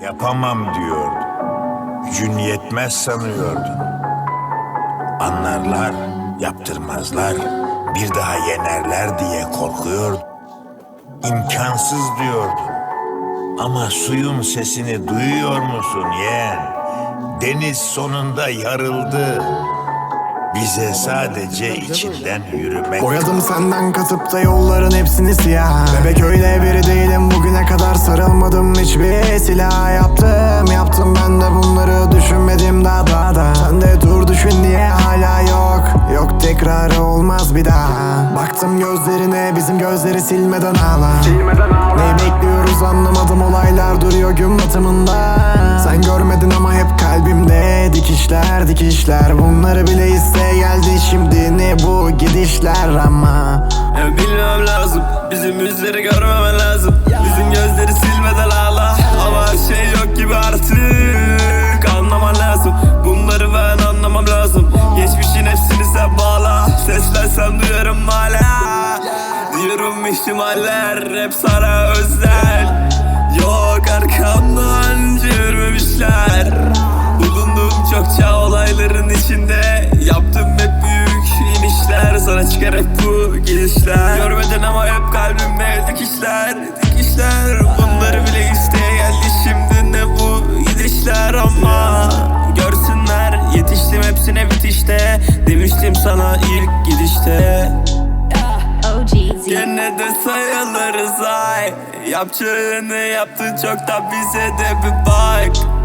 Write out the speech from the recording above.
Yapamam diyordun. Gücün yetmez sanıyordun. Anlarlar, yaptırmazlar, bir daha yenerler diye korkuyordun. İmkansız diyordun. Ama suyun sesini duyuyor musun yeğen? Deniz sonunda yarıldı. Bize sadece içinden yürümek. Boyadım senden katıp da yolların hepsini siyah. Bebek öyle biri değilim bugüne kadar sarılmadım. Hiçbir silah Yaptım yaptım ben de bunları düşünmedim daha daha da. Sen de dur düşün diye hala yok. Yok tekrarı olmaz bir daha. Baktım gözlerine bizim gözleri silmeden ağla Neyi bekliyoruz anlamadım olaylar duruyor gün batımında. Sen görmedin ama dikişler dikişler. Bunları bile iste geldi şimdi. Ne bu gidişler ama? Ya bilmem lazım. Bizim yüzleri görmemen lazım. Bizim gözleri silmeden ağla. Ama her şey yok gibi artık. Anlaman lazım. Bunları ben anlamam lazım. Geçmişin hepsini sen bağla. Seslensem duyarım hala. Diyorum ihtimaller. Hep sana özel hep bu gidişler. Görmedin ama hep kalbimde dikişler Dikişler. Bunları bile isteye geldi şimdi ne bu gidişler? Ama Görsünler yetiştim hepsine bitişte. Demiştim sana ilk gidişte. OGZ. Gene de sayılırız ay. Yapacağını yaptın çok da bize de bir bak